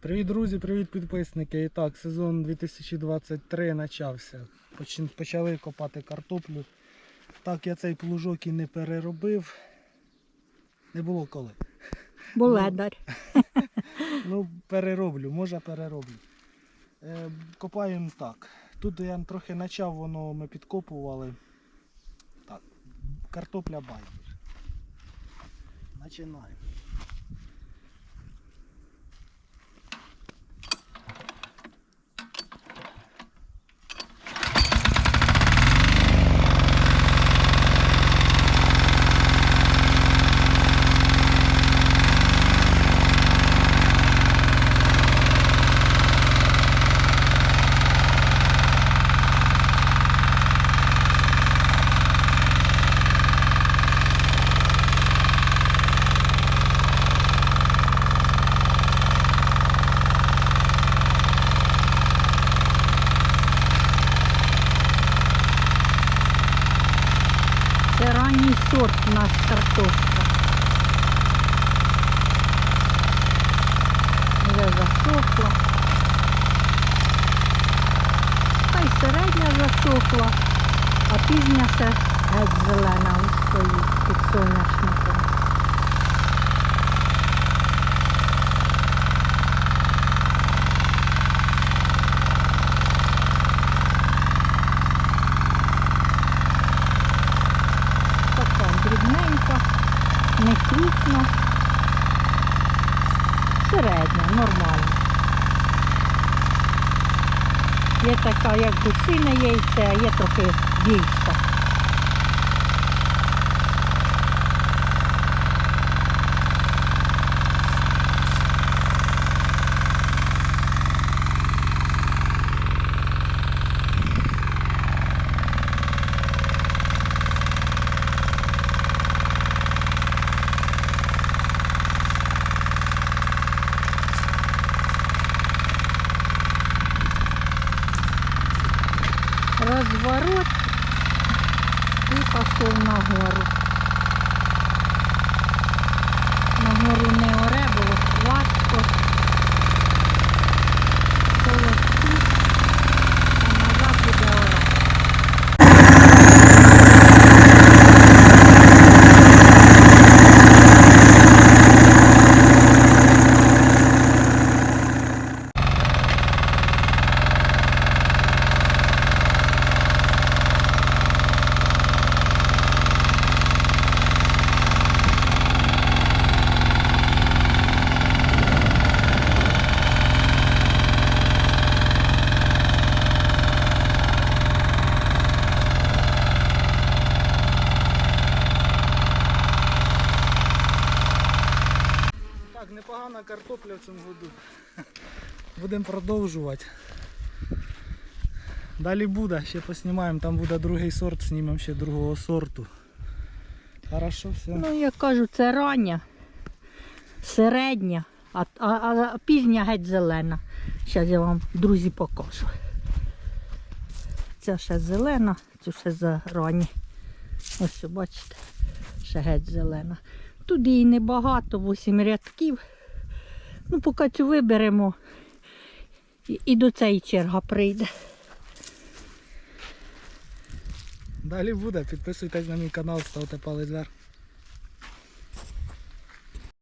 Привіт, друзі, привіт, підписники. І так, сезон 2023 почався. Почали копати картоплю. Так, я цей плужок і не переробив. Не було коли. Буледар. Ну, перероблю, може перероблю. Е, копаємо так. Тут я трохи почав, воно ми підкопували. Так, картопля байдуже. Починаємо. Це сорт у нас картошка. Вже засохла. Та й середня засохла, а пізня ще геть зелена стоїть під соняшником. Така дрібненька, не крупна, середня, нормально. Є така, як гусине яйце, а є трохи більша. Розворот і пішов нагору. Нагору не Так, непогана картопля в цьому году. Будемо продовжувати. Далі буде, ще поснімаємо, там буде другий сорт, знімемо ще другого сорту. Хорошо, все. Ну, я кажу, це рання, середня, а, а, а пізня геть зелена. Зараз я вам, друзі, покажу. Ця ще зелена, цю ще за ранні. Ось бачите, ще геть зелена. Тут її небагато, 8 рядків. Ну, поки цю виберемо, і, і до цієї черга прийде. Далі буде. Підписуйтесь на мій канал, ставте палець вверх.